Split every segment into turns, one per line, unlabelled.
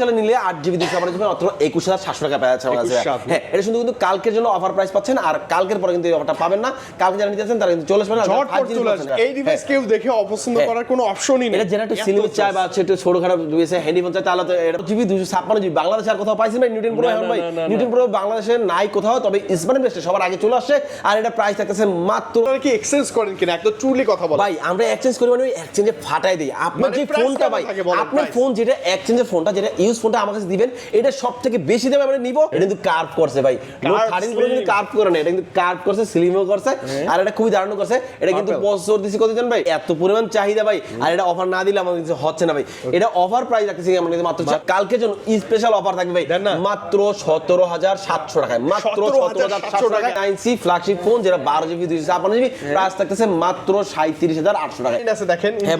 সালে নিলে আট জিবি দুশো আপনার জন্য মাত্র একুশ হাজার সাতশো টাকা পেয়ে যাচ্ছে আমার কাছে। হ্যাঁ এটা শুধু কিন্তু কালকের জন্য অফার প্রাইস পাচ্ছেন আর কালকের পরে কিন্তু এই অফারটা পাবেন না। কালকে যারা নিতে তারা কিন্তু চলে আসবেন আর যারা
ঝটপট
5G
চলে
পাচ্ছেন,
আসবে। এই ডিভাইস
হ্যাঁ।
কেউ দেখে অপছন্দ
হ্যাঁ।
করার কোনো অপশনই নেই।
এটা যেটা একটু সিলিম চায় বা একটু ছোটখাটো দুইসে হ্যান্ডি ফোন চায় তাহলে তো এটা জিবি দুশো ছাপ্পান্ন জিবি বাংলাদেশে আর কোথাও পাইছেন ভাই? নিউটন প্রো এখন ভাই? নিউটন প্রো বাংলাদেশে নাই কোথাও তবে ইসমানের বেস্টে সবার আগে চলে আসছে আর এটা প্রাইস থাকতেছে মাত্র
কি এক্সচেঞ্জ করেন কিনা? একদম ট্রুলি কথা বলেন।
ভাই আমরা এক্সচেঞ্জ করি মানে এক্সচেঞ্জে ফাটাই দিই। আপনার
মানে
যে ফোনটা ভাই আপনার ফোন যেটা এক্সচেঞ্জের ফোনটা যেটা ইউজ ফোনটা আমার কাছে দিবেন। এটা সব থেকে বেশি দামে আমরা নিব। এটা কিন্তু কার্ভ করছে ভাই। 13 প্রো কিন্তু কার্ভ করে না এটা কিন্তু কার্ভ করছে স্লিমও করছে আর এটা খুবই দারুণ করছে। এটা কিন্তু। বছর দিছি কত জানেন ভাই? এত পরিমাণ চাহিদা ভাই। আর এটা অফার না দিলে আমাদের কিছু হচ্ছে না ভাই। এটা অফার প্রাইস রাখতেছি আমরা কিন্তু মাত্র কালকের জন্য স্পেশাল অফার থাকবে ভাই। মাত্র সতেরো হাজার সাতশো টাকায়। মাত্র সতেরো হাজার সাতশো টাকায় নাইন সি ফ্ল্যাগশিপ ফোন যেটা বারো জিবি দুইশো ছাপ্পান্ন জিবি প্রাইস থাকতেছে মাত্র সাঁত্রিশ হাজার আটশো টাকায়।
দেখেন
হ্যাঁ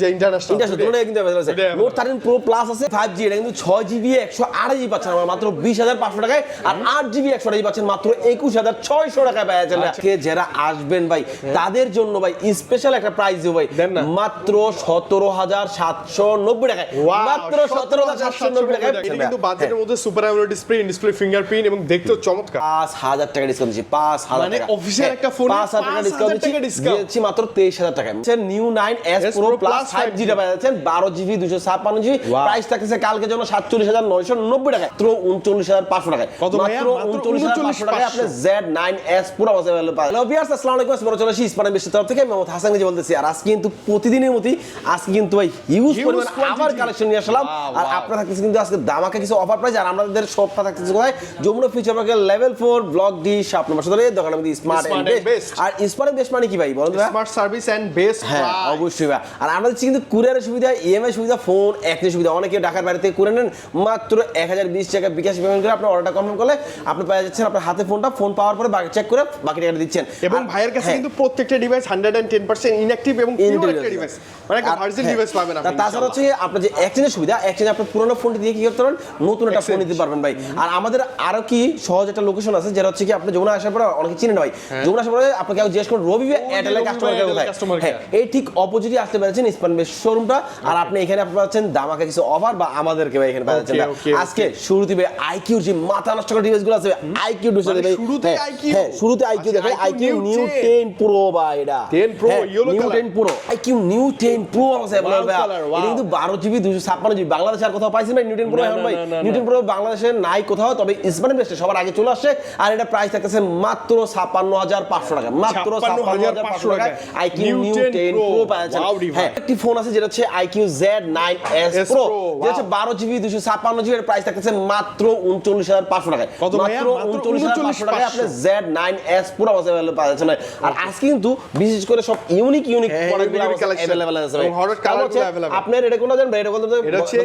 যে ইন্টারন্যাশনাল
ইন্টারন্যাশনাল কিন্তু নোট থার্টিন প্রো প্লাস আছে ফাইভ জি কিন্তু ছয় জিবি একশো আড়াই জিবি পাচ্ছেন আমার মাত্র বিশ হাজার পাঁচশো টাকায় আর আট জিবি একশো আড়াই পাচ্ছেন মাত্র একুশ হাজার ছয়শো টাকায় যাচ্ছেন আজকে যারা আসবেন ভাই তাদের জন্য ভাই স্পেশাল একটা প্রাইস দেবো ভাই। মাত্র সতেরো হাজার সাতশো নব্বই টাকায়। মাত্র সতেরো হাজার সাতশো নব্বই টাকায়।
কিন্তু বাজেটের মধ্যে super AMOLED display display fingerprint এবং দেখতেও চমৎকার।
পাঁচ হাজার টাকা ডিসকাউন্ট দিচ্ছি পাঁচ হাজার
মানে official
হ্যাঁ,
একটা এ
পাঁচ হাজার টাকা ডিসকাউন্ট দিচ্ছি। মাত্র তেইশ হাজার টাকা Neo nine
S pro plus
five
5G
জিটা পেয়ে যাচ্ছেন বারো জিবি দুশো ছাপ্পান্ন জিবি. প্রাইস থাকতেছে জন্য সাতচল্লিশ হাজার নয়শো নব্বই টাকা মাত্র উনচল্লিশ হাজার পাঁচশো টাকায়। মাত্র উনচল্লিশ হাজার পাঁচশো টাকায় আপনি জেড নাইন এস পুরো পাবেন হ্যালো আসসালামু আলাইকুম। চলে আসি ইসমানের বিশ্বের তরফ থেকে। মোহাম্মদ হাসান গাজী বলতেছি। আর আজকে কিন্তু প্রতিদিনের মতোই আজকে কিন্তু ভাই হিউজ পরিমাণ আবার কালেকশন নিয়ে আসলাম। আর আপনারা থাকতেছে কিন্তু আজকে দামাকা কিছু অফার প্রাইস আর আমাদের শপটা থাকতেছে কোথায়? যমুনা ফিউচার পার্কের level four block D shop number সতেরো আমাদের স্মার্ট আর স্মার্ট বেস্ট মানে কি ভাই? বলুন
স্মার্ট সার্ভিস এন্ড বেস্ট
হ্যাঁ অবশ্যই ভাই। আর আমরা দিচ্ছি কিন্তু কুরিয়ারের সুবিধা ইএমআই সুবিধা ফোন একই সুবিধা। অনেকে ঢাকার বাইরে থেকে করে নেন। মাত্র এক হাজার বিশ টাকা বিকাশ পেমেন্ট করে আপনার অর্ডারটা কনফার্ম করলে আপনি পেয়ে যাচ্ছেন আপনার হাতে ফোনটা ফোন পাওয়ার পরে বাকি চেক করে বাকি টাকাটা দিচ্ছেন।
এবং ভাইয়ের কাছে
হ্যাঁ,
কিন্তু প্রত্যেকটা device hundred and ten percent inactive এবং। ডিভাইস মানে ভার্জিন
হ্যাঁ।
ডিভাইস পাবেন আপনি
তাছাড়া হচ্ছে আপনার যে এক্সচেঞ্জের সুবিধা এক্সচেঞ্জ আপনার পুরোনো ফোনটি দিয়ে কি করতে পারেন? নতুন একটা ফোন। নিতে পারবেন ভাই। আর আমাদের আরও কি সহজ একটা লোকেশন আছে যেটা হচ্ছে কি আপনি যমুনা আসার পরে অনেকে চিনেন ভাই। যমুনা আসার পরে আপনাকে জিজ্ঞেস করুন রবি এয়ারটেলের কাস্টমার কেয়ার কোথায় হ্যাঁ এই ঠিক অপোজিটে আসতে পেরেছেন স্পান বেশ শোরুমটা আর আপনি এখানে আপনি পাচ্ছেন দামাকা কিছু অফার বা ভাই এখানে
okay,
আজকে শুরুতে ভাই আইকিউ যে মাথা নষ্ট করা ডিভাইসগুলো আছে আইকিউ ডিভাইস
মানে
ভাই
শুরুতেই
হ্যাঁ, হ্যাঁ শুরুতে আইকিউ
আচ্ছা, IQ
আইকিউ নিউ
10
10 প্রো বা এটা।
10 Pro,
হ্যাঁ,
yellow Neo
10 pro iQOO Neo 10 pro আছে ভাই এটা কিন্তু বারো জিবি দুশো ছাপ্পান্ন জিবি বাংলাদেশে আর কোথাও পাইছেন ভাই নিউটন প্রো এখন ভাই?
না, না,
নিউটন প্রো বাংলাদেশে নাই কোথাও তবে ইসমানের বেস্টে সবার আগে চলে আসছে আর এটা প্রাইস থাকতেছে মাত্র ছাপ্পান্ন হাজার পাঁচশো টাকা মাত্র ছাপ্পান্ন হাজার পাঁচশো টাকা আইকিউ নিউ
10
প্রো পাচ্ছেন হ্যাঁ একটি ফোন আছে যেটা হচ্ছে iQOO Z
nine
pro
Pro,
যেটা হচ্ছে। বারো জিবি দুশো ছাপ্পান্ন জিবি প্রাইস থাকতেছে মাত্র উনচল্লিশ হাজার পাঁচশো টাকায়। মাত্র উনচল্লিশ হাজার পাঁচশো টাকায় আপনি জেড নাইন এস পুরো অ্যাভেলেবল আর আজকে কিন্তু বিশেষ করে সব ইউনিক ইউনিক প্রোডাক্টগুলো অ্যাভেলেবল আছে। আপনার এটা কোনটা জানেন ভাই? এটা কোনটা
এটা হচ্ছে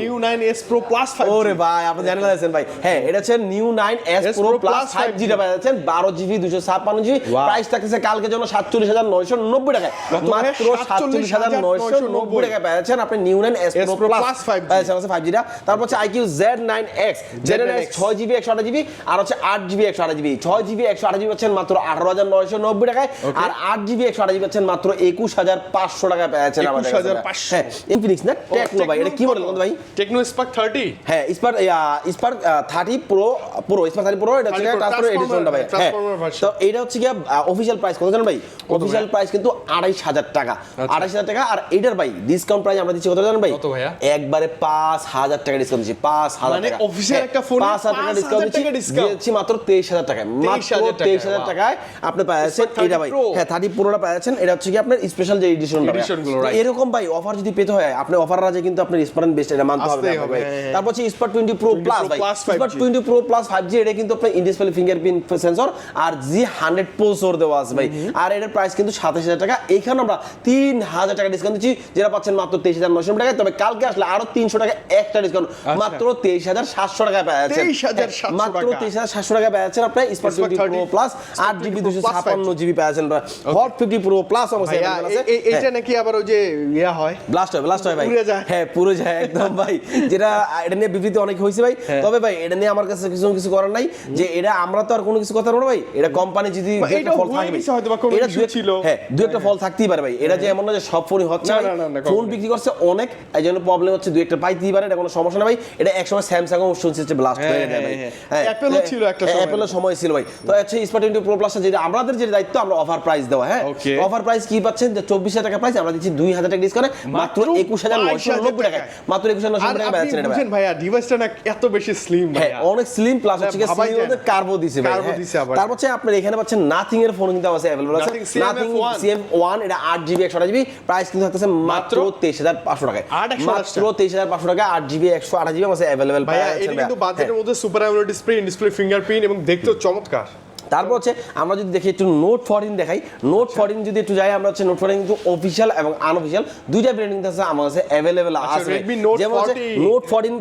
নিউ এস প্রো প্লাস
ওরে ভাই আপনি জানেন আছেন ভাই। হ্যাঁ এটা হচ্ছে Neo
S pro
plus
Plus
five
5G
জিটা পাওয়া যাচ্ছেন বারো জিবি দুশো ছাপ্পান্ন জিবি। প্রাইস থাকতেছে কালকের জন্য সাতচল্লিশ হাজার নয়শো নব্বই টাকায়। মাত্র সাতচল্লিশ হাজার নয়শো নব্বই টাকায় পাওয়া যাচ্ছেন আপনি Neo nine
S pro
plus
Plus 5G
যাচ্ছে ফাইভ জিটা তারপর হচ্ছে iQOO Z nine X Z nine
X
ছয় জিবি একশো আঠাশ জিবি আর হচ্ছে আট জিবি একশো আঠাশ জিবি ছয় জিবি একশো আঠাশ জিবি পাচ্ছেন মাত্র আঠারো হাজার নয়শো নব্বই টাকায়। আর আট জিবি একশো আঠাশ জিবি পাচ্ছেন মাত্র একুশ হাজার পাঁচশো টাকায় পেয়েছেন আমাদের কাছে।
21,500
হ্যাঁ ইনফিনিক্স না? টেকনো ভাই এটা কি মডেল ভাই?
টেকনো স্পার্ক থার্টি
হ্যাঁ Spark Spark thirty pro pro Spark thirty pro এটা হচ্ছে
30
ট্রান্সফার এডিশনটা ভাই। হ্যাঁ তো এটা হচ্ছে কি অফিসিয়াল প্রাইস কত জানেন ভাই? অফিসিয়াল প্রাইস কিন্তু আড়াইশ হাজার টাকা। আড়াইশ হাজার টাকা আর এটার ভাই ডিসকাউন্ট প্রাইস আমরা দিচ্ছি কত জানেন ভাই? একবারে পাঁচ হাজার টাকা ডিসকাউন্ট দিচ্ছি পাঁচ হাজার
মানে
টাকা। হ্যাঁ,
একটা এ
পাঁচ হাজার টাকা ডিসকাউন্ট দিচ্ছি মাত্র তেইশ হাজার টাকায় মাত্র তেইশ হাজার টাকায় আপনি পাচ্ছেন এটা ভাই হ্যাঁ থার্টি প্রোটা পাচ্ছেন এটা হচ্ছে কি আপনার স্পেশাল যে
right।
এরকম ভাই অফার যদি পেতে হয় আপনি অফার রাজে কিন্তু আপনার স্পারেন বেস্ট এটা মানতে হবে ভাই।
হ্যাঁ, হ্যাঁ।
তারপর হচ্ছে স্পার টোয়েন্টি প্রো প্লাস ভাই।
Spark
twenty pro plus five G এটা কিন্তু আপনার ইনডিসপ্লে ফিঙ্গারপ্রিন্ট সেন্সর আর জি হান্ড্রেড প্রোসোর দেওয়া আছে ভাই। আর এটার প্রাইস কিন্তু সাতাশ হাজার টাকা। এখানে আমরা তিন হাজার টাকা ডিসকাউন্ট দিচ্ছি যেটা পাচ্ছেন মাত্র তেইশ হাজার নশো টাকায়। তবে কালকে আসলে আরও তিনশো টাকা একটা ডিসকাউন্ট মাত্র তেইশ হাজার সাতশো টাকা পেয়েছেন
23,700
মাত্র তেইশ হাজার সাতশো টাকা পেয়েছেন আপনার
Spark
টোয়েন্টি প্রো প্লাস আট জিবি দুশো ছাপান্ন জিবি পেয়েছেন হট ফিফটি প্রো প্লাস অবশ্যই
ভাইয়া
available আছে।
এ- এ- এইটা
হ্যাঁ।
নাকি আবার ওই যে ইয়া হয়?
ব্লাস্ট হয় ব্লাস্ট হয় ভাই। হ্যাঁ পুরো যায় একদম ভাই। যেটা এটা নিয়ে বিবৃতি অনেক হয়েছে ভাই।
হ্যাঁ।
তবে ভাই এটা নিয়ে আমার কাছে কিছু কিছু করার নাই। যে এটা আমরা তো আর কোনো কিছু কথা বলব ভাই। এটা কোম্পানি যদি একটা ফল থাকবে। এটা
ছিল।
হ্যাঁ একটা ফল থাকতেই পারে ভাই। এটা যে এমন না যে সব ফোনই হচ্ছে ফোন বিক্রি করছে অনেক। এই জন্য প্রবলেম হচ্ছে দু একটা পাইতেই পারে পারে এটা কোনো সমস্যা না ভাই এটা একসময় স্যামসাং ও শুনছি ব্লাস্ট
হ্যাঁ,
হয়ে যায় ভাই
হ্যাঁ, হ্যাঁ। Apple-ও ছিল একটা সময়।
অ্যাপেলের সময় ছিল ভাই তো হচ্ছে স্মার্ট টোয়েন্টি প্রো প্লাস যেটা আমাদের যে দায়িত্ব আমরা অফার প্রাইস দেওয়া হ্যাঁ
Okay.
অফার প্রাইস কি পাচ্ছেন যে চব্বিশ হাজার টাকা প্রাইস আমরা দিচ্ছি দুই হাজার টাকা ডিসকাউন্ট মাত্র
মাত্র
একুশ হাজার নয়শো
22,000
নব্বই টাকা
টাকায়।
মাত্র একুশ হাজার নয়শো
আর
টাকা
আপনি
পাচ্ছেন এটা ভাই
বুঝেন ভাইয়া ডিভাইসটা না এত বেশি স্লিম
হ্যাঁ
ভাইয়া
অনেক স্লিম প্লাস হচ্ছে
না, ভাবাই যায় না।
কার্বো দিছে ভাই
Carbo
হ্যাঁ।
দিছে আবার।
তারপর হচ্ছে আপনার এখানে পাচ্ছেন নাথিং এর ফোন কিন্তু আছে अवेलेबल আছে
Nothing CMF
Nothing
one।
CM one এটা আট জিবি একশো জিবি প্রাইস কিন্তু থাকতেছে মাত্র
মাত্র
তেইশ হাজার পাঁচশো টাকায়
আট একশো আঠাশ
মাত্র তেইশ হাজার পাঁচশো টাকা আট জিবি একশো আঠাশ জিবি আছে অ্যাভেলেবেল
ভাইয়া এটা কিন্তু বাজেটের মধ্যে super AMOLED display display fingerprint এবং দেখতেও চমৎকার।
তারপর হচ্ছে আমরা যদি দেখি একটু নোট ফোরটিন দেখাই। নোট
আচ্ছা।
ফোরটিন যদি একটু যাই আমরা হচ্ছে নোট ফোরটিন কিন্তু অফিসিয়াল এবং আনঅফিসিয়াল দুইটা ব্র্যান্ডিং আছে আমার কাছে অ্যাভেলেবেল
আচ্ছা,
আছে। যেমন হচ্ছে নোট ফোরটিন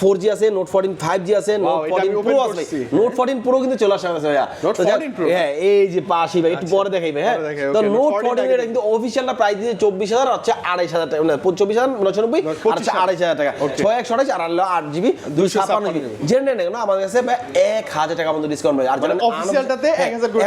ফোর জি আছে নোট ফোরটিন ফাইভ জি আছে নোট
আমি
প্রো আছে। নোট ফোরটিন প্রো কিন্তু চলে আসে আছে ভাইয়া।
Note
তো যাক,
14 Pro?
হ্যাঁ এই যে পাশে ভাই একটু পরে দেখাইবে হ্যাঁ। তো নোট
14
ফোরটিন এটা কিন্তু অফিসিয়ালটা প্রাইস দিয়ে চব্বিশ হাজার হচ্ছে আড়াইশ হাজার টাকা মানে চব্বিশ হাজার নশো নব্বই আর হচ্ছে
25,000
আড়াইশ হাজার টাকা. ছয় একশো আড়াইশ আর আট জিবি দুশো ছাপ্পান্ন জিবি। জেনে নেন না আমাদের কাছে ভাই এক হাজার টাকা মতো ডিসকাউন্ট পাবে আর যারা
মানে officialটাতে
হ্যাঁ,
1000 করে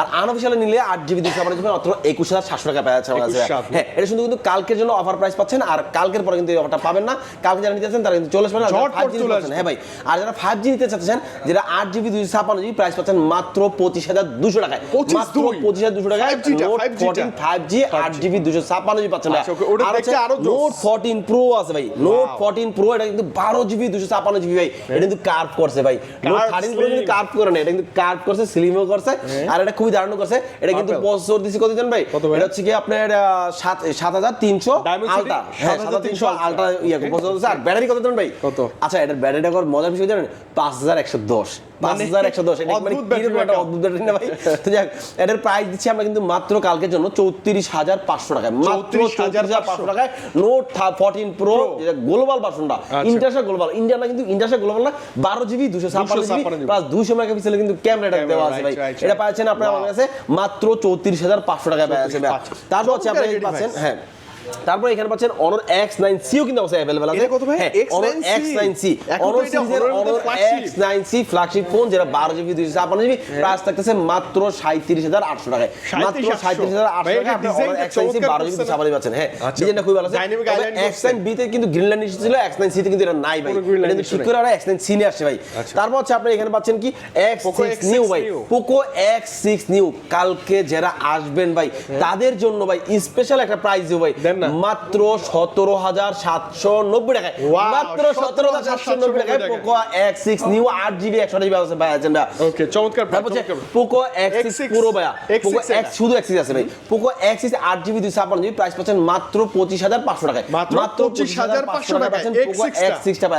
আর আনঅফিসিয়াল নিলে আট জিবি দুশো ছাপ্পান্ন জিবি মাত্র একুশ হাজার সাতশো টাকা পেয়ে যাচ্ছে আমার কাছে।
21,000
হ্যাঁ এটা শুধু কিন্তু কালকের জন্য অফার প্রাইস পাচ্ছেন আর কালকের পরে কিন্তু এই অফারটা পাবেন না। কালকে যারা নিতে চাচ্ছেন তারা কিন্তু চলে আসবেন 5G। হ্যাঁ ভাই আর যারা ফাইভ জি নিতে চাচ্ছেন যেটা আট জিবি দুশো ছাপ্পান্ন জিবি প্রাইস পাচ্ছেন মাত্র পঁচিশ হাজার দুশো টাকায়। মাত্র
দুই।
পঁচিশ হাজার দুশো টাকায়
5G টা,
নোট
5G টা।
ফোরটিন ফাইভ জি আট জিবি দুশো ছাপ্পান্ন জিবি পাচ্ছেন।
আচ্ছা, ওটা দেখতে আরও
নোট ফোরটিন প্রো আছে ভাই। নোট ফোরটিন প্রো এটা কিন্তু বারো জিবি দুশো ছাপ্পান্ন জিবি ভাই। এটা কিন্তু কার্ভ করছে ভাই। নোট
Curve
থার্টিন প্রো কিন্তু কার্ভ করে না এটা কিন্তু কার্ভ করছে স্লিমও করছে আর এটা খুবই দারুণ করছে। এটা কিন্তু বছর দিছি কত দিন ভাই? এটা হচ্ছে কি আপনার আহ, সাত সাত হাজার তিনশো আলটা হ্যাঁ সাত হাজার তিনশো
7300
আলটা ইয়ে বছর দিচ্ছে আর ব্যাটারি কত দেন ভাই?
কত?
আচ্ছা এটার ব্যাটারিটা কর মজার বিষয় জানেন? পাঁচ হাজার একশো দশ। পাঁচ হাজার একশো দশ। এটা মানে কীরকম একটা অদ্ভুত ব্যাটারি না ভাই? তো যাক এটার প্রাইস দিচ্ছি আমরা কিন্তু মাত্র কালকের জন্য চৌত্রিশ হাজার পাঁচশো টাকায়। মাত্র চৌত্রিশ হাজার পাঁচশো টাকায় নোট ফোরটিন প্রো যেটা গ্লোবাল ভার্সনটা
আচ্ছা।
ইন্টারন্যাশনাল গ্লোবাল ইন্ডিয়া না কিন্তু ইন্টারন্যাশনাল গ্লোবাল না বারো জিবি দুশো ছাপ্পান্ন জিবি
256 GB
প্লাস দুশো মেগাপিক্সেলের কিন্তু ক্যামেরাটা দেওয়া আছে ভাই। এটা পাচ্ছেন আপনার আমার কাছে মাত্র চৌত্রিশ হাজার পাঁচশো টাকা আছে
34,500
তারপর হচ্ছে আপনি পাচ্ছেন হ্যাঁ। তারপর এখানে পাচ্ছেন অনর এক্স নাইন সিও কিন্তু আছে অ্যাভেলেবেল আছে।
কত ভাই?
হ্যাঁ
X9C?
অনর এক্স নাইন সি অনর সিরিজের
Honor X nine
C
flagship
phone যেটা বারো জিবি দুইশো ছাপ্পান্ন জিবি প্রাইস থাকতেছে মাত্র সাঁত্রিশ হাজার আটশো টাকায়। মাত্র সাঁত্রিশ হাজার আটশো আপনি অনর এক্স নাইন সি বারো জিবি ছাপ্পান্ন পাচ্ছেন। হ্যাঁ
আচ্ছা।
ডিজাইনটা খুবই ভালো আছে এক্স। নাইন বিতে কিন্তু গ্রিনল্যান্ড ছিল এক্স নাইন সিতে কিন্তু এটা নাই ভাই। কিন্তু ঠিক করে ওরা এক্স নাইন সি নিয়ে আসছে ভাই। তারপর হচ্ছে আপনি এখানে পাচ্ছেন কি? এক্স সিক্স নিউ ভাই। পোকো এক্স সিক্স নিউ কালকে যারা আসবেন ভাই তাদের জন্য ভাই স্পেশাল একটা প্রাইস দিব ভাই। মাত্র সতেরো হাজার সাতশো নব্বই টাকায় মাত্র সতেরো হাজার সাতশো নব্বই টাকায়। পোকো এক্স সিক্স নিউ আট জিবি একশো জিবি আছে ভাই আছেন
ওকে চমৎকার।
পোকো এক্স সিক্স পুরো ভাইয়া পোকো এক্স শুধু এক্স আছে ভাই পোকো এক্স সিক্স আট জিবি দুইশো ছাপ্পান্ন জিবি প্রাইস পাচ্ছেন মাত্র পঁচিশ হাজার পাঁচশো টাকায়
মাত্র 25,500 টাকায়,
পাচ্ছেন পোকো
X6 টা।
এক্স সিক্সটা ভাই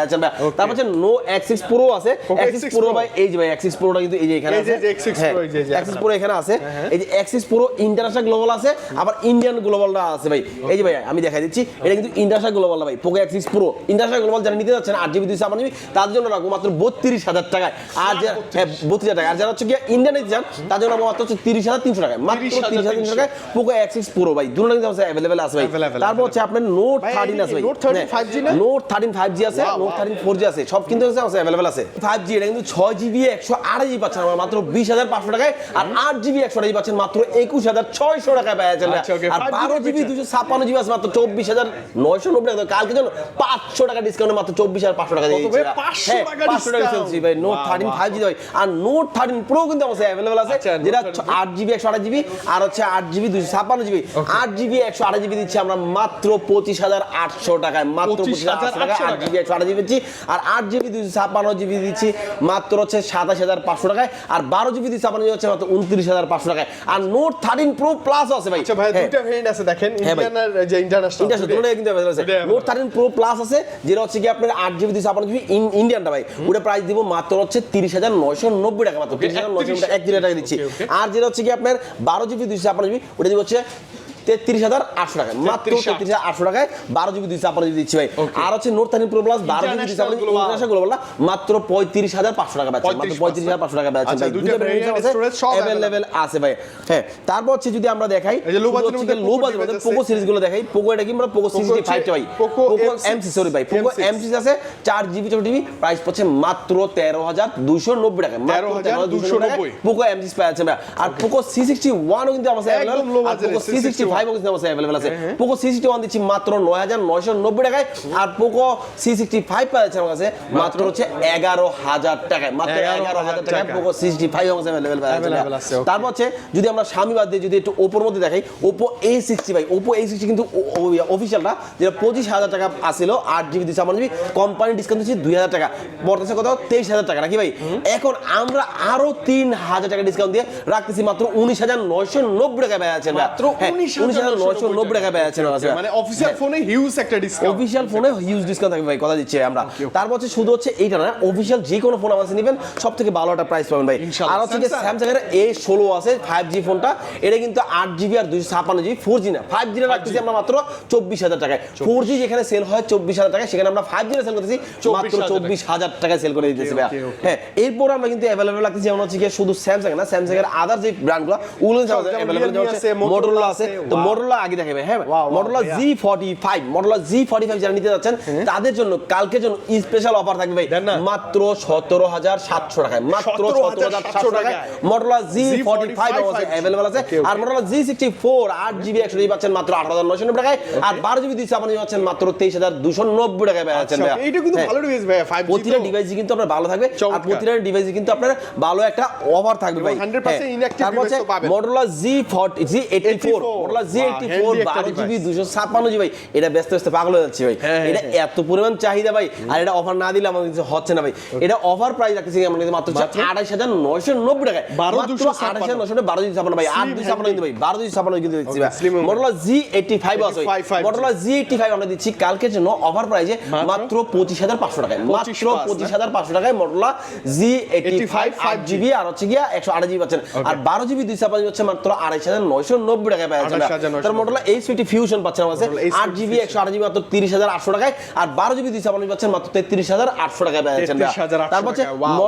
তারপর হচ্ছে নো এক্স সিক্স প্রো আছে এক্স সিক্স
X6
প্রো ভাই এই যে ভাই এক্স সিক্স প্রোটা কিন্তু এই যে এখানে আছে
যে X6
হ্যাঁ,
এই যে- যে
এক্স সিক্স প্রো এখানে আছে এই যে X six pro international global আছে আবার ইন্ডিয়ান গ্লোবালটা আছে ভাই এই যে ভাই আমি দেখাই দিচ্ছি। এটা কিন্তু ইন্টারন্যাশনাল গ্লোবাল ভাই Poco X six pro international global যারা নিতে যাচ্ছেন আট জিবি দুইশো ছাপ্পান্ন জিবি তার জন্য রাখব মাত্র বত্রিশ হাজার টাকায়। আর যে হ্যাঁ, বত্রিশ হাজার টাকা আর যারা হচ্ছে গিয়ে ইন্ডিয়ান নিতে চান তার জন্য মাত্র হচ্ছে তিরিশ হাজার তিনশো টাকায়। মাত্র তিরিশ হাজার তিনশো টাকায় পোকো এক্স সিক্স প্রো ভাই। দুটো কিন্তু অ্যাভেলেবেল আছে ভাই। তারপর হচ্ছে আপনার নোট থার্টিন আছে ভাই।
Note 13 5G না?
নোট থার্টিন ফাইভ জি আছে নোট থার্টিন ফোর জি আছে। সব কিন্তু আছে অ্যাভেলেবেল আছে। ফাইভ জি এটা কিন্তু ছয় জিবি একশো আড়াই জিবি পাচ্ছেন আমরা মাত্র বিশ হাজার পাঁচশো টাকায়। আর আট জিবি একশো আড়াই পাচ্ছেন মাত্র একুশ হাজার ছয়শো টাকায় পাচ্ছেন
আচ্ছা,
আর বারো জিবি। দুশো ছাপ্পান্ন জিবি মাত্র চব্বিশ হাজার নয়শো নব্বই টাকা কালকে জন্য পাঁচশো টাকা ডিসকাউন্টে মাত্র চব্বিশ হাজার পাঁচশো টাকা দিয়ে
কত ভাই?
দিচ্ছি
500
হ্যাঁ,
টাকা
500 টাকা
discount?
দিচ্ছি ভাই নোট থার্টিন ফাইভ জি ভাই আর নোট থার্টিন প্রো কিন্তু অ্যাভেলেবেল আছে
আচ্ছা,
যেটা আট জিবি একশো আঠাশ জিবি আর হচ্ছে আট জিবি দুশো ছাপ্পান্ন জিবি আট জিবি একশো আঠাশ জিবি দিচ্ছি আমরা মাত্র পঁচিশ হাজার আটশো টাকায় মাত্র পঁচিশ হাজার টাকা আট জিবি একশো আঠাশ জিবি দিচ্ছি আর আট জিবি দুশো ছাপ্পান্ন জিবি দিচ্ছি মাত্র হচ্ছে সাতাশ হাজার পাঁচশো টাকায় আর বারো জিবি দুশো ছাপ্পান্ন জিবি হচ্ছে মাত্র উনত্রিশ হাজার পাঁচশো টাকায় আর নোট থার্টিন প্রো প্লাস আছে ভাই
আচ্ছা ভাই
হ্যাঁ।
দুইটা ভেরিয়েন্ট আছে দেখেন
হ্যাঁ
ইন্ডিয়ান আর যে ইন্টারন্যাশনাল
ইন্টারন্যাশনাল কিন্তু available আছে। নোট থার্টিন প্রো প্লাস আছে যেটা হচ্ছে কি আপনার আট জিবি দুশো ছাপ্পান্ন জিবি ইন্ডিয়ানটা ভাই ওটা প্রাইস দিব মাত্র হচ্ছে তিরিশ হাজার নয়শো নব্বই টাকা মাত্র তিরিশ হাজার নয়শো টাকা এক দিনের টাকা দিচ্ছি. আর যেটা হচ্ছে কি আপনার বারো জিবি দুশো ছাপ্পান্ন জিবি ওটা দিব হচ্ছে তেত্রিশ হাজার আটশো টাকা। মাত্র তেত্রিশ হাজার আটশো টাকায় বারো জিবি দুইশো জিবি দিচ্ছি ভাই। আর হচ্ছে প্রো প্লাস বারো জিবি ইন্টারন্যাশনাল গ্লোবাল মাত্র পঁয়ত্রিশ হাজার পাঁচশো টাকা পাচ্ছেন মাত্র পঁয়ত্রিশ হাজার পাঁচশো টাকা পাচ্ছেন
আচ্ছা,
ভাই।
দুইটা
আছে অ্যাভেলেবেল ভাই। হ্যাঁ তারপর হচ্ছে যদি আমরা দেখাই লো পোকো সিরিজগুলো দেখাই। পোকো এটা কি আমরা পোকো ফাইভ ভাই পোকো
M6
এমসি সরি ভাই পোকো
M6
এমসি আছে। চার জিবি চৌষট্টি জিবি প্রাইস পড়ছে মাত্র তেরো হাজার দুশো নব্বই টাকা। মাত্র
13,290
পোকো এমসি ভাই। আর পোকো সি সিক্সটি ওয়ানও কিন্তু আমাদের Poco C sixty
C61
five কিন্তু আমার অ্যাভেলেবল আছে? পোকো সি সিক্সটি ওয়ান দিচ্ছি মাত্র নয় হাজার নয়শো নব্বই টাকায় আর পোকো সি সিক্সটি ফাইভ পাচ্ছে আমার কাছে মাত্র হচ্ছে এগারো হাজার টাকায়। মাত্র এগারো হাজার টাকায় পোকো সি সিক্সটি ফাইভ আমার অ্যাভেলেবল
আছে,
তারপর হচ্ছে যদি আমরা স্বামী বাদ দিয়ে যদি একটু ওপোর মধ্যে দেখাই ওপো এ সিক্সটি ভাই ওপো এ সিক্সটি কিন্তু অফিসিয়ালটা যেটা পঁচিশ হাজার টাকা আসছিল আট জিবি দিচ্ছে আমার জিবি কোম্পানি ডিসকাউন্ট দিচ্ছে দুই হাজার টাকা। বর্তমানে কত? তেইশ হাজার টাকা নাকি ভাই? এখন আমরা আরও তিন হাজার টাকা ডিসকাউন্ট দিয়ে রাখতেছি মাত্র উনিশ হাজার নয়শো নব্বই টাকা ব্যয় আছেন
মাত্র
উনিশ নয়শো নব্বই টাকা ব্যয় আছেন
মানে অফিসিয়াল ফোনে হিউজ একটা ডিসকাউন্ট
অফিসিয়াল ফোনে হিউজ ডিসকাউন্ট থাকবে ভাই কথা দিচ্ছি আমরা। তারপর হচ্ছে শুধু হচ্ছে এইটা না অফিসিয়াল যে কোনো ফোন আমার নেবেন সব থেকে ভালো একটা প্রাইস পাবেন ভাই। আর হচ্ছে
Samsung?
স্যামসাং এর এ ষোলো আছে ফাইভ জি ফোনটা এটা কিন্তু আট জিবি আর দুইশো ছাপান্ন জিবি ফোর জি না। ফাইভ জি রাখতেছি আমরা মাত্র চব্বিশ হাজার টাকায়। ফোর জি যেখানে সেল হয় চব্বিশ হাজার টাকায় সেখানে আমরা ফাইভ জি সেল করতেছি মাত্র চব্বিশ হাজার টাকায় সেল করে দিতেছি ভাই
okay, okay.
হ্যাঁ এরপর আমরা কিন্তু অ্যাভেলেবল রাখতেছি যেমন হচ্ছে শুধু স্যামসাং না স্যামসাং এর আদার যে ব্র্যান্ডগুলো ওগুলো
যেমন আছে,
মোটরোলা আছে
আছে,
তো মডলা আগে দেখাবে হ্যাঁ?
Motorola
G forty five Motorola G forty five যারা নিতে যাচ্ছেন তাদের জন্য কালকে জন্য স্পেশাল অফার থাকবে মাত্র সতেরো হাজার সাতশো টাকায় মাত্র সতেরো হাজার সাতশো টাকায়। Motorola G forty
five
available আছে আর মডলা জি সিক্সটি ফোর আট জিবি একশো জিবি পাচ্ছেন মাত্র আট হাজার নশো টাকায়। আর বারো জিবি দুইশো আপনি পাচ্ছেন মাত্র তেইশ হাজার দুশো নব্বই টাকায় পাচ্ছেন আচ্ছা,
এটা কিন্তু
হ্যাঁ।
ভালো ডিভাইস ভাই ফাইভ
প্রতিটা ডিভাইসই কিন্তু আপনার ভালো থাকবে। আর প্রতিটা ডিভাইসই কিন্তু আপনার ভালো একটা অফার থাকবে ভাই। হ্যাঁ। 100%
ইনঅ্যাক্টিভ ডিভাইস পাবেন।
মডলা জি 40 জি
84
মডলা Z84 এটা ব্যস্ত ব্যস্ত পাগল যাচ্ছে ভাই। এটা এত পরিমাণ চাহিদা ভাই আর এটা অফার না দিলে আমাদের কিছু হচ্ছে না ভাই। এটা অফার প্রাইস রাখতেছি আমাদের মাত্র 28990 টাকায়।
12256
12256 ভাই 8256 কিন্তু ভাই 12256 কিন্তু দিচ্ছি ভাই। মডেল Z85 আছে মডেল Z85 আমরা দিচ্ছি কালকের জন্য অফার প্রাইসে
মাত্র?
25500 টাকায়। মাত্র 25500 টাকায় ফাইভ ফাইভ 5GB আর হচ্ছে গিয়া 128GB পাচ্ছেন। আর 12GB 256 হচ্ছে মাত্র 28990 টাকায় পাওয়া
যাবে
তার মোটরোলা এইচ ফিফটি ফিউশন পাচ্ছেন
Motorola
আট জিবি একশো আট জিবি মাত্র তিরিশ হাজার আটশো টাকায়। আর বারো জিবি দুই ছাপ্পান্ন পাচ্ছেন মাত্র তেত্রিশ হাজার আটশো টাকায়
33,800
তারপর হচ্ছে
wow,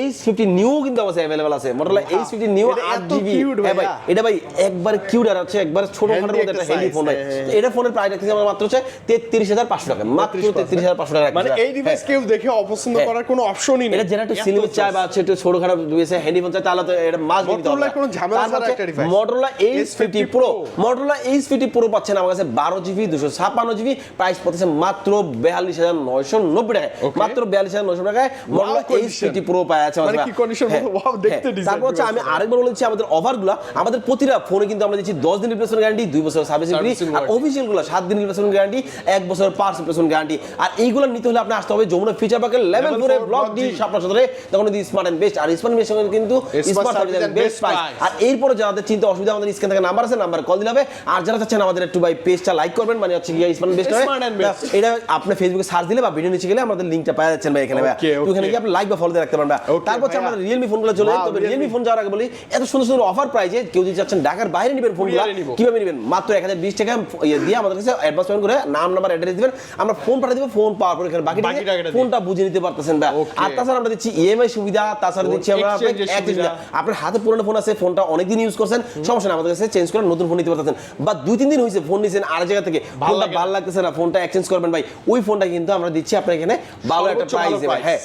এইচ ফিফটি নিউ কিন্তু আমার অ্যাভেলেবল আছে। মোটরোলা এইচ ফিফটি নিউ আট জিবি হ্যাঁ ভাই এটা ভাই একবার কিউট আর হচ্ছে একবার ছোট খাটের মধ্যে
একটা
হেভি ফোন ভাই।
হ্যাঁ, হ্যাঁ।
এটা ফোনের প্রাইস রাখতেছি আমরা মাত্র হচ্ছে তেত্রিশ হাজার পাঁচশো টাকা মাত্র তেত্রিশ হাজার পাঁচশো টাকা
মানে এই ডিভাইস
হ্যাঁ।
কেউ দেখে অপছন্দ
হ্যাঁ।
করার কোনো অপশনই নেই।
এটা যেটা একটু সিলিমিট চায় বা হচ্ছে একটু ছোটখাটো ডিভাইসে হ্যান্ডি ফোন চায় তাহলে তো এটা মাস
Motorola কোনো ঝামেলা ছাড়া একটা device।
Motorola
Edge
fifty
pro.
Motorola Edge fifty pro পাচ্ছেন আমার কাছে বারো জিবি দুশো ছাপ্পান্ন জিবি প্রাইস পড়তেছে মাত্র বিয়াল্লিশ হাজার নয়শো নব্বই টাকায় মাত্র বিয়াল্লিশ হাজার নয়শো টাকায় মোটরোলা এইচ। ফিফটি প্রো পায় আছে তারপর হচ্ছে আমি আরেকবার বলেছি আমাদের অফারগুলো আমাদের প্রতিটা ফোনে কিন্তু আমরা দিচ্ছি দশ দিন রিপ্লেসমেন্ট গ্যারান্টি দুই বছর সার্ভিস ফ্রি আর। অফিসিয়ালগুলো সাত দিন রিপ্লেসমেন্ট গ্যারান্টি এক বছর পার্স রিপ্লেসমেন্ট গ্যারান্টি আর এইগুলো নিতে হলে আপনি আসতে হবে যমুনা ফিচার পার্কের লেভেল ফোরে ব্লক ডি
D।
সাপলা সদরে তখন যদি স্মার্ট এন্ড বেস্ট আর স্মার্ট বেস্ট কিন্তু স্মার্ট বেস্ট
price।
আর এরপরে যাদের চিন্তা অসুবিধা আমাদের স্ক্রিন থেকে নাম্বার আছে নাম্বার কল দিলে হবে। আর যারা চাচ্ছেন আমাদের একটু ভাই পেজটা লাইক করবেন মানে হচ্ছে গিয়ে স্মার্ট বেস্ট। এটা আপনি ফেসবুকে সার্চ দিলে বা ভিডিও নিচে গেলে আমাদের লিংকটা পাওয়া যাচ্ছেন ভাই এখানে ভাই।
Okay।
গিয়ে আপনি লাইক বা ফলো দিয়ে রাখতে পারবেন তারপর হচ্ছে আমাদের রিয়েলমি ফোনগুলো চলে তবে
Realme।
রিয়েলমি ফোন যাওয়ার আগে বলি এত সুন্দর সুন্দর অফার প্রাইজে কেউ যদি চাচ্ছেন ঢাকার বাইরে নেবেন ফোনগুলো কীভাবে নেবেন? মাত্র এক হাজার বিশ টাকা ইয়ে দিয়ে আমাদের কাছে অ্যাডভান্স পেমেন্ট করে নাম নাম্বার অ্যাড্রেস দিবেন। আমরা ফোন পাঠিয়ে দেবো ফোন পাওয়ার পর এখানে বাকি। ফোনটা বুঝে নিতে পারতেছেন ভাই। আর তাছাড়া আমরা দিচ্ছি ইএমআই সুবিধা তাছাড়া দিচ্ছি আমরা। আপনার হাতে পুরনো ফোন আছে ফোনটা অনেকদিন ইউজ করছেন সমস্যা না আমাদের কাছে চেঞ্জ করে নতুন ফোন নিতে পারতেছেন। বা দুই তিন দিন হয়েছে ফোন নিয়েছেন আর জায়গা থেকে। ফোনটা ভালো লাগতেছে না ফোনটা এক্সচেঞ্জ করবেন ভাই। ওই ফোনটা কিন্তু আমরা দিচ্ছি আপনার এখানে। ভালো একটা প্রাইস ভাই হ্যাঁ।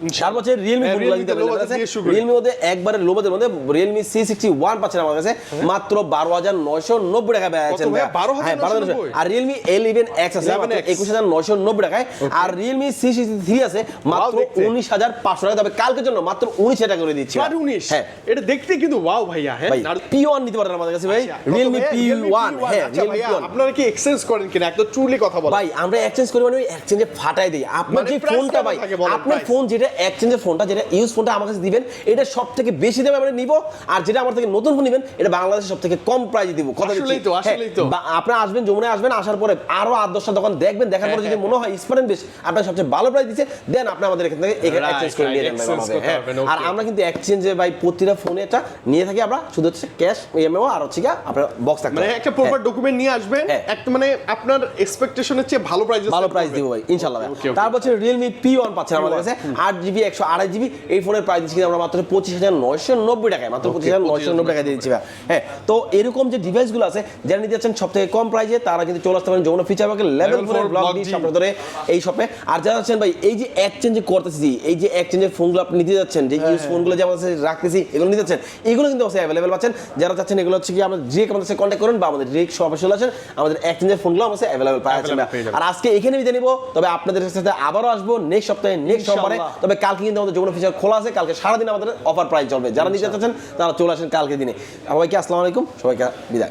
রিয়েলমি
হ্যাঁ,
ফোনগুলো কিন্তু আছে। রিয়েলমি মধ্যে একবারে লো মধ্যে রিয়েলমি সি সিক্সটি ওয়ান পাচ্ছেন আমার কাছে। মাত্র বারো হাজার নয়শো নব্বই টাকা ব্যয় আছেন
ভাইয়া?
ভাইয়া।
12,990?
হ্যাঁ, 12,990 আর রিয়েলমি এল ইভেন এক্স আছে একুশ হাজার নয়শো নব্বই টাকায়। আর রিয়েলমি সি সিক্সটি থ্রি আছে মাত্র উনিশ হাজার পাঁচশো টাকা তবে কালকের জন্য মাত্র উনিশ টাকা করে দিচ্ছি
19
হ্যাঁ।
এটা দেখতে কিন্তু ওয়াও ভাইয়া হ্যাঁ?
পি ওয়ান নিতে পারেন আমাদের কাছে ভাই।
আচ্ছা,
রিয়েলমি পি ওয়ান হ্যাঁ
আচ্ছা
রিয়েলমি পি ওয়ান
আপনারা কি এক্সচেঞ্জ করেন কিনা? একদম ট্রুলি কথা বলেন।
ভাই আমরা এক্সচেঞ্জ করি মানে এক্সচেঞ্জে ফাটাই দিই। আপনার
মানে
যে ফোনটা ভাই আপনার ফোন যেটা এক্সচেঞ্জের ফোনটা যেটা ইউজ ফোনটা আমার কাছে দিবেন এটা সব থেকে বেশি দামে আমরা নিব আর যেটা আমার থেকে নতুন ফোন নিবেন এটা বাংলাদেশে সব থেকে কম প্রাইসে দিব। কথা দিচ্ছি। হ্যাঁ। আপনারা আসবেন যমুনায় আসবেন আসার পরে আরও আট দশটা দোকান দেখবেন দেখার পরে
হ্যাঁ,
যদি মনে হয় স্মার্ট বেশ আপনার সবচেয়ে ভালো প্রাইস দিচ্ছে দেন আপনি আমাদের এখান থেকে এখানে এক্সচেঞ্জ করে নিয়ে হ্যাঁ।
পারবেন,
আর আমরা কিন্তু এক্সচেঞ্জে ভাই প্রতিটা ফোনে একটা নিয়ে থাকি আমরা শুধু হচ্ছে ক্যাশ ইএমআই আর হচ্ছে গিয়ে আপনার বক্স থাকবে
মানে একটা প্রপার ডকুমেন্ট নিয়ে আসবেন
হ্যাঁ।
একটা মানে আপনার এক্সপেকটেশনের চেয়ে ভালো প্রাইস
ভালো প্রাইস দিব ভাই
okay.
তারপর হচ্ছে রিয়েলমি পি ওয়ান পাচ্ছেন আমাদের কাছে। আট জিবি একশো আড়াই জিবি এই ফোনের প্রাইস দিচ্ছি আমরা মাত্র পঁচিশ হাজার নয়শো নব্বই টাকায় মাত্র পঁচিশ হাজার নয়শো নব্বই টাকায় দিয়ে দিচ্ছি হ্যাঁ তো এরকম যে ডিভাইসগুলো আছে যারা নিতে যাচ্ছেন সব থেকে কম প্রাইসে তারা কিন্তু চলে আসতে পারেন যমুনা ফিচার পার্কের লেভেল ফোনের
four
দিয়ে। সামনে ধরে এই শপে আর যারা আছেন ভাই এই যে এক্সচেঞ্জ করতেছি এই যে এক্সচেঞ্জের ফোনগুলো আপনি নিতে যাচ্ছেন যে ইউজ ফোনগুলো যেমন আছে রাখতেছি এগুলো নিতে যাচ্ছেন এগুলো কিন্তু অবশ্যই অ্যাভেলেবেল পাচ্ছেন যারা চাচ্ছেন এগুলো হচ্ছে কি আমাদের ডিরেক্ট আমাদের সাথে কন্ট্যাক্ট করুন বা আমাদের ডিরেক্ট শপে চলে আসেন আমাদের এক্সচেঞ্জের ফোনগুলো আমাদের অ্যাভেলেবেল পাওয়া
যাবেন।
আর আজকে এখানে বিদায় নিব তবে আপনাদের সাথে আবারও আসব নেক্সট সপ্তাহে নেক্সট সোমবারে
ইনশাআল্লাহ।
তবে কালকে কিন্তু আমাদের যমুনা ফিচার খোলা আছে কালকে সারাদিন আমাদের অফার প্রাইস চলবে। যারা নিতে চাচ্ছেন তারা চলে আসেন কালকে দিনে। সবাইকে আসসালামু আলাইকুম সবাইকে বিদায়।